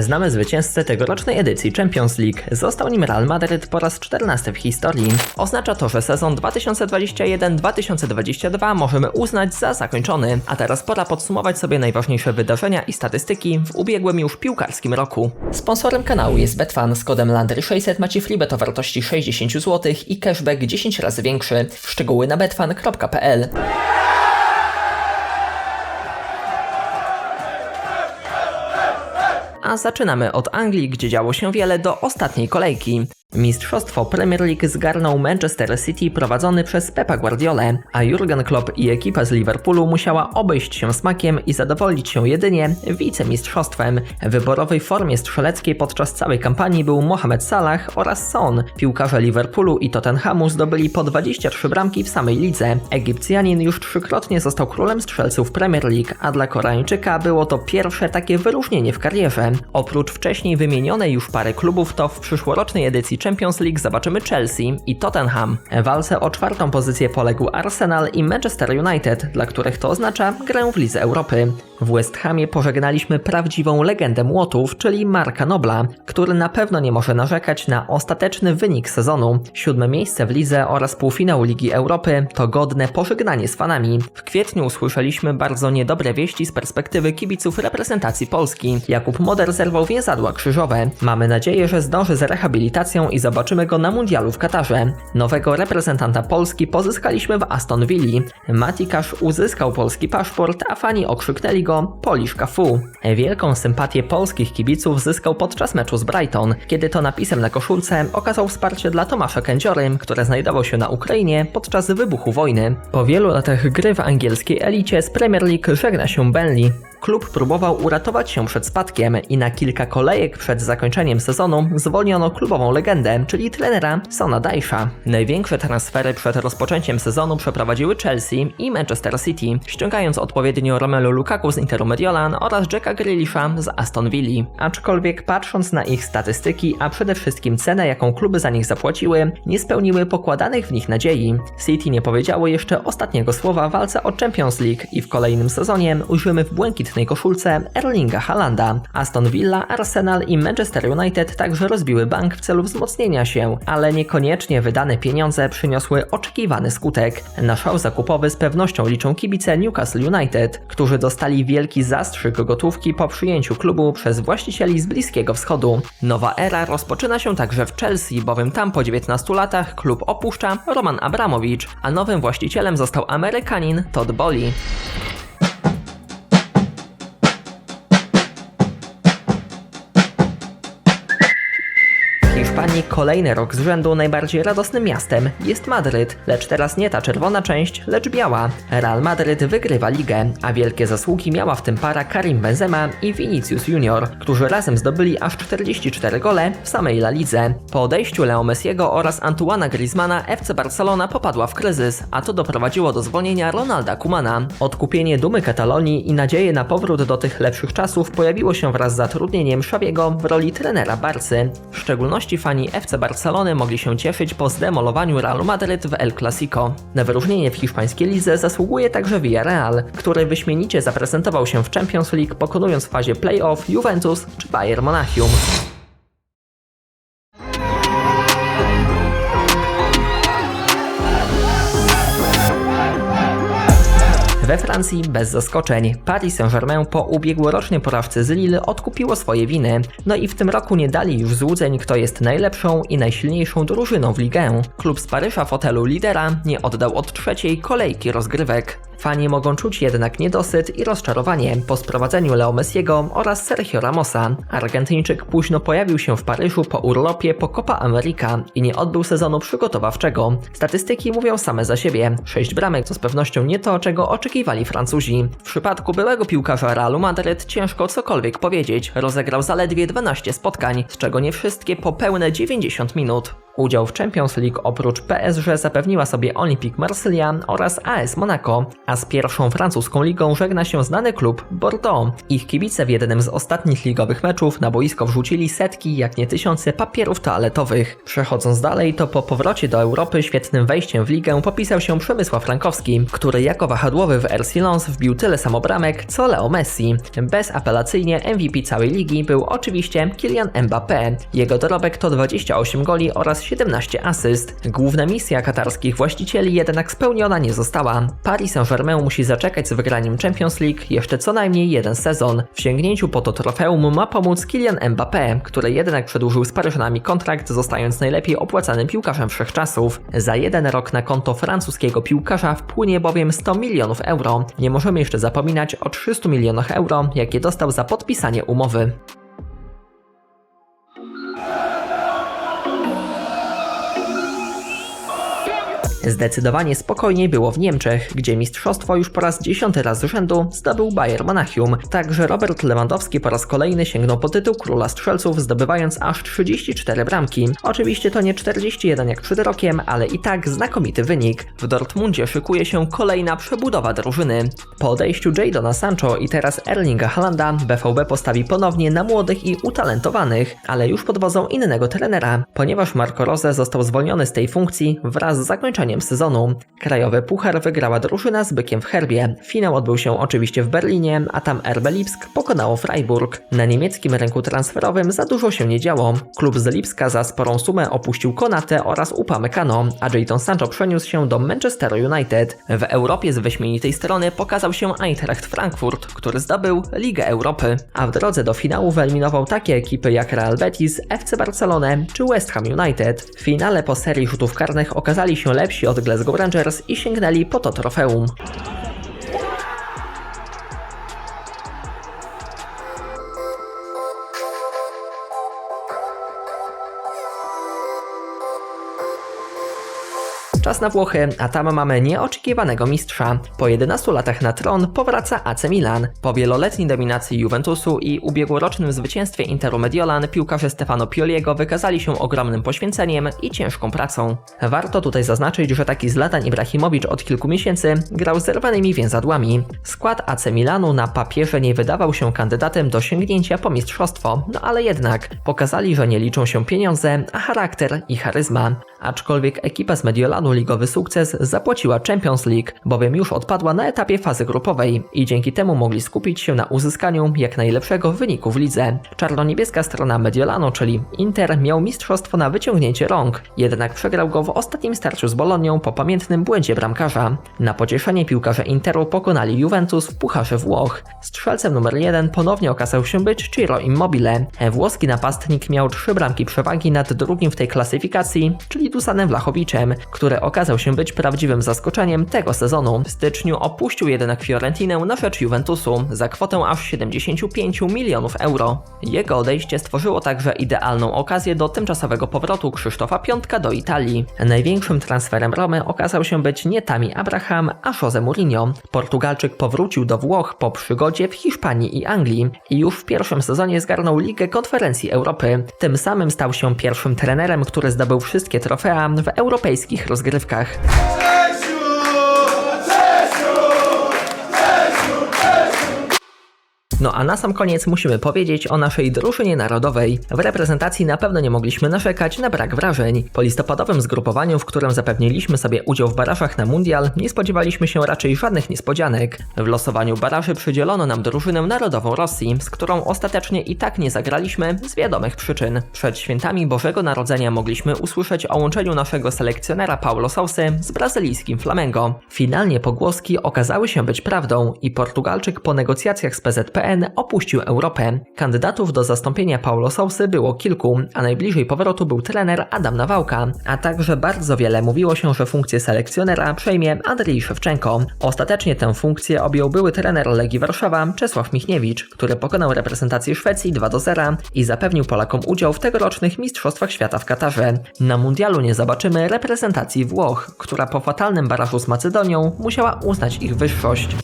Znamy zwycięzcę tegorocznej edycji Champions League. Został nim Real Madryt po raz 14 w historii. Oznacza to, że sezon 2021-2022 możemy uznać za zakończony. A teraz pora podsumować sobie najważniejsze wydarzenia i statystyki w ubiegłym już piłkarskim roku. Sponsorem kanału jest Betfan. Z kodem Landry600 macie freebet o wartości 60 zł i cashback 10 razy większy. Szczegóły na betfan.pl A zaczynamy od Anglii, gdzie działo się wiele do ostatniej kolejki. Mistrzostwo Premier League zgarnął Manchester City prowadzony przez Pepa Guardiolę, a Jurgen Klopp i ekipa z Liverpoolu musiała obejść się smakiem i zadowolić się jedynie wicemistrzostwem. W wyborowej formie strzeleckiej podczas całej kampanii był Mohamed Salah oraz Son. Piłkarze Liverpoolu i Tottenhamu zdobyli po 23 bramki w samej lidze. Egipcjanin już trzykrotnie został królem strzelców Premier League, a dla Koreańczyka było to pierwsze takie wyróżnienie w karierze. Oprócz wcześniej wymienionej już pary klubów, to w przyszłorocznej edycji Champions League zobaczymy Chelsea i Tottenham. Walce o czwartą pozycję poległ Arsenal i Manchester United, dla których to oznacza grę w Lidze Europy. W West Hamie pożegnaliśmy prawdziwą legendę młotów, czyli Marka Nobla, który na pewno nie może narzekać na ostateczny wynik sezonu. Siódme miejsce w lidze oraz półfinał Ligi Europy to godne pożegnanie z fanami. W kwietniu usłyszeliśmy bardzo niedobre wieści z perspektywy kibiców reprezentacji Polski. Jakub Moder zerwał więzadła krzyżowe. Mamy nadzieję, że zdąży z rehabilitacją i zobaczymy go na mundialu w Katarze. Nowego reprezentanta Polski pozyskaliśmy w Aston Villa. Matikasz uzyskał polski paszport, a fani okrzyknęli go Polish Cafu. Wielką sympatię polskich kibiców zyskał podczas meczu z Brighton, kiedy to napisem na koszulce okazał wsparcie dla Tomasza Kędziory, który znajdował się na Ukrainie podczas wybuchu wojny. Po wielu latach gry w angielskiej elicie z Premier League żegna się Burnley. Klub próbował uratować się przed spadkiem i na kilka kolejek przed zakończeniem sezonu zwolniono klubową legendę, czyli trenera Sona Dysha. Największe transfery przed rozpoczęciem sezonu przeprowadziły Chelsea i Manchester City, ściągając odpowiednio Romelu Lukaku z Interu Mediolan oraz Jacka Grealisha z Aston Villa. Aczkolwiek patrząc na ich statystyki, a przede wszystkim cenę, jaką kluby za nich zapłaciły, nie spełniły pokładanych w nich nadziei. City nie powiedziało jeszcze ostatniego słowa w walce o Champions League i w kolejnym sezonie ujrzymy w koszulce Erlinga Halanda. Aston Villa, Arsenal i Manchester United także rozbiły bank w celu wzmocnienia się, ale niekoniecznie wydane pieniądze przyniosły oczekiwany skutek. Na szał zakupowy z pewnością liczą kibice Newcastle United, którzy dostali wielki zastrzyk gotówki po przyjęciu klubu przez właścicieli z Bliskiego Wschodu. Nowa era rozpoczyna się także w Chelsea, bowiem tam po 19 latach klub opuszcza Roman Abramowicz, a nowym właścicielem został Amerykanin Todd Bowley. Hiszpanii kolejny rok z rzędu najbardziej radosnym miastem jest Madryt, lecz teraz nie ta czerwona część, lecz biała. Real Madryt wygrywa ligę, a wielkie zasługi miała w tym para Karim Benzema i Vinicius Junior, którzy razem zdobyli aż 44 gole w samej La Lidze. Po odejściu Leo Messiego oraz Antuana Griezmana FC Barcelona popadła w kryzys, a to doprowadziło do zwolnienia Ronalda Kumana. Odkupienie dumy Katalonii i nadzieje na powrót do tych lepszych czasów pojawiło się wraz z zatrudnieniem Szabiego w roli trenera Barcy. W szczególności fani FC Barcelony mogli się cieszyć po zdemolowaniu Realu Madryt w El Clasico. Na wyróżnienie w hiszpańskiej lidze zasługuje także Villarreal, który wyśmienicie zaprezentował się w Champions League pokonując w fazie play-off Juventus czy Bayern Monachium. We Francji bez zaskoczeń. Paris Saint-Germain po ubiegłorocznej porawce z Lille odkupiło swoje winy. No i w tym roku nie dali już złudzeń, kto jest najlepszą i najsilniejszą drużyną w ligę. Klub z Paryża fotelu lidera nie oddał od trzeciej kolejki rozgrywek. Fani mogą czuć jednak niedosyt i rozczarowanie po sprowadzeniu Leo Messiego oraz Sergio Ramosa. Argentyńczyk późno pojawił się w Paryżu po urlopie po Copa America i nie odbył sezonu przygotowawczego. Statystyki mówią same za siebie. Sześć bramek to z pewnością nie to, czego oczekiwali Francuzi. W przypadku byłego piłkarza Realu Madryt ciężko cokolwiek powiedzieć. Rozegrał zaledwie 12 spotkań, z czego nie wszystkie po pełne 90 minut. Udział w Champions League oprócz PSG zapewniła sobie Olympique Marsylia oraz AS Monaco, a z pierwszą francuską ligą żegna się znany klub Bordeaux. Ich kibice w jednym z ostatnich ligowych meczów na boisko wrzucili setki, jak nie tysiące papierów toaletowych. Przechodząc dalej, to po powrocie do Europy świetnym wejściem w ligę popisał się Przemysław Frankowski, który jako wahadłowy w RC Lens wbił tyle samobramek co Leo Messi. Bezapelacyjnie MVP całej ligi był oczywiście Kylian Mbappé. Jego dorobek to 28 goli oraz 17 asyst. Główna misja katarskich właścicieli jednak spełniona nie została. Paris Saint-Germain musi zaczekać z wygraniem Champions League jeszcze co najmniej jeden sezon. W sięgnięciu po to trofeum ma pomóc Kylian Mbappé, który jednak przedłużył z Paryżanami kontrakt, zostając najlepiej opłacanym piłkarzem wszechczasów. Za jeden rok na konto francuskiego piłkarza wpłynie bowiem 100 milionów euro. Nie możemy jeszcze zapominać o 300 milionach euro, jakie dostał za podpisanie umowy. Zdecydowanie spokojniej było w Niemczech, gdzie mistrzostwo już po raz dziesiąty raz z rzędu zdobył Bayern Monachium. Także Robert Lewandowski po raz kolejny sięgnął po tytuł króla strzelców, zdobywając aż 34 bramki. Oczywiście to nie 41 jak przed rokiem, ale i tak znakomity wynik. W Dortmundzie szykuje się kolejna przebudowa drużyny. Po odejściu Jadona Sancho i teraz Erlinga Haalanda, BVB postawi ponownie na młodych i utalentowanych, ale już pod wodzą innego trenera, ponieważ Marco Rose został zwolniony z tej funkcji wraz z zakończeniem sezonu. Krajowy Puchar wygrała drużyna z bykiem w herbie. Finał odbył się oczywiście w Berlinie, a tam RB Lipsk pokonało Freiburg. Na niemieckim rynku transferowym za dużo się nie działo. Klub z Lipska za sporą sumę opuścił Konate oraz Upamecano, a Jadon Sancho przeniósł się do Manchester United. W Europie z wyśmienitej strony pokazał się Eintracht Frankfurt, który zdobył Ligę Europy, a w drodze do finału wyeliminował takie ekipy jak Real Betis, FC Barcelonę czy West Ham United. W finale po serii rzutów karnych okazali się lepsi od Glasgow Rangers i sięgnęli po to trofeum. Czas na Włochy, a tam mamy nieoczekiwanego mistrza. Po 11 latach na tron powraca AC Milan. Po wieloletniej dominacji Juventusu i ubiegłorocznym zwycięstwie Interu Mediolan piłkarze Stefano Pioliego wykazali się ogromnym poświęceniem i ciężką pracą. Warto tutaj zaznaczyć, że taki Zlatan Ibrahimowicz od kilku miesięcy grał zerwanymi więzadłami. Skład AC Milanu na papierze nie wydawał się kandydatem do sięgnięcia po mistrzostwo, no ale jednak pokazali, że nie liczą się pieniądze, a charakter i charyzma. Aczkolwiek ekipa z Mediolanu ligowy sukces zapłaciła Champions League, bowiem już odpadła na etapie fazy grupowej i dzięki temu mogli skupić się na uzyskaniu jak najlepszego wyniku w lidze. Czarno-niebieska strona Mediolanu, czyli Inter, miał mistrzostwo na wyciągnięcie rąk, jednak przegrał go w ostatnim starciu z Bolonią po pamiętnym błędzie bramkarza. Na pocieszenie piłkarze Interu pokonali Juventus w Pucharze Włoch. Strzelcem numer jeden ponownie okazał się być Ciro Immobile. Włoski napastnik miał trzy bramki przewagi nad drugim w tej klasyfikacji, czyli Dusanem Wlachowiczem, który okazał się być prawdziwym zaskoczeniem tego sezonu. W styczniu opuścił jednak Fiorentinę na rzecz Juventusu za kwotę aż 75 milionów euro. Jego odejście stworzyło także idealną okazję do tymczasowego powrotu Krzysztofa Piątka do Italii. Największym transferem Romy okazał się być nie Tami Abraham, a Jose Mourinho. Portugalczyk powrócił do Włoch po przygodzie w Hiszpanii i Anglii i już w pierwszym sezonie zgarnął Ligę Konferencji Europy. Tym samym stał się pierwszym trenerem, który zdobył wszystkie trofea w europejskich rozgrywkach. No a na sam koniec musimy powiedzieć o naszej drużynie narodowej. W reprezentacji na pewno nie mogliśmy narzekać na brak wrażeń. Po listopadowym zgrupowaniu, w którym zapewniliśmy sobie udział w barażach na mundial, nie spodziewaliśmy się raczej żadnych niespodzianek. W losowaniu baraży przydzielono nam drużynę narodową Rosji, z którą ostatecznie i tak nie zagraliśmy z wiadomych przyczyn. Przed świętami Bożego Narodzenia mogliśmy usłyszeć o łączeniu naszego selekcjonera Paulo Sousy z brazylijskim Flamengo. Finalnie pogłoski okazały się być prawdą i Portugalczyk po negocjacjach z PZPN opuścił Europę. Kandydatów do zastąpienia Paulo Sousy było kilku, a najbliżej powrotu był trener Adam Nawałka, a także bardzo wiele mówiło się, że funkcję selekcjonera przejmie Andrzej Szewczenko. Ostatecznie tę funkcję objął były trener Legii Warszawa Czesław Michniewicz, który pokonał reprezentację Szwecji 2 do 0 i zapewnił Polakom udział w tegorocznych Mistrzostwach Świata w Katarze. Na mundialu nie zobaczymy reprezentacji Włoch, która po fatalnym barażu z Macedonią musiała uznać ich wyższość.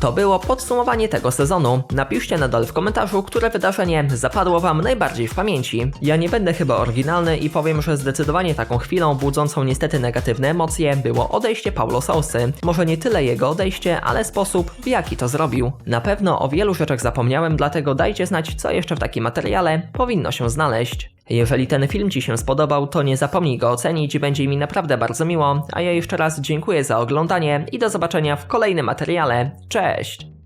To było podsumowanie tego sezonu. Napiszcie na dole w komentarzu, które wydarzenie zapadło wam najbardziej w pamięci. Ja nie będę chyba oryginalny i powiem, że zdecydowanie taką chwilą budzącą niestety negatywne emocje było odejście Paulo Sousy. Może nie tyle jego odejście, ale sposób, w jaki to zrobił. Na pewno o wielu rzeczach zapomniałem, dlatego dajcie znać, co jeszcze w takim materiale powinno się znaleźć. Jeżeli ten film Ci się spodobał, to nie zapomnij go ocenić, będzie mi naprawdę bardzo miło, a ja jeszcze raz dziękuję za oglądanie i do zobaczenia w kolejnym materiale. Cześć!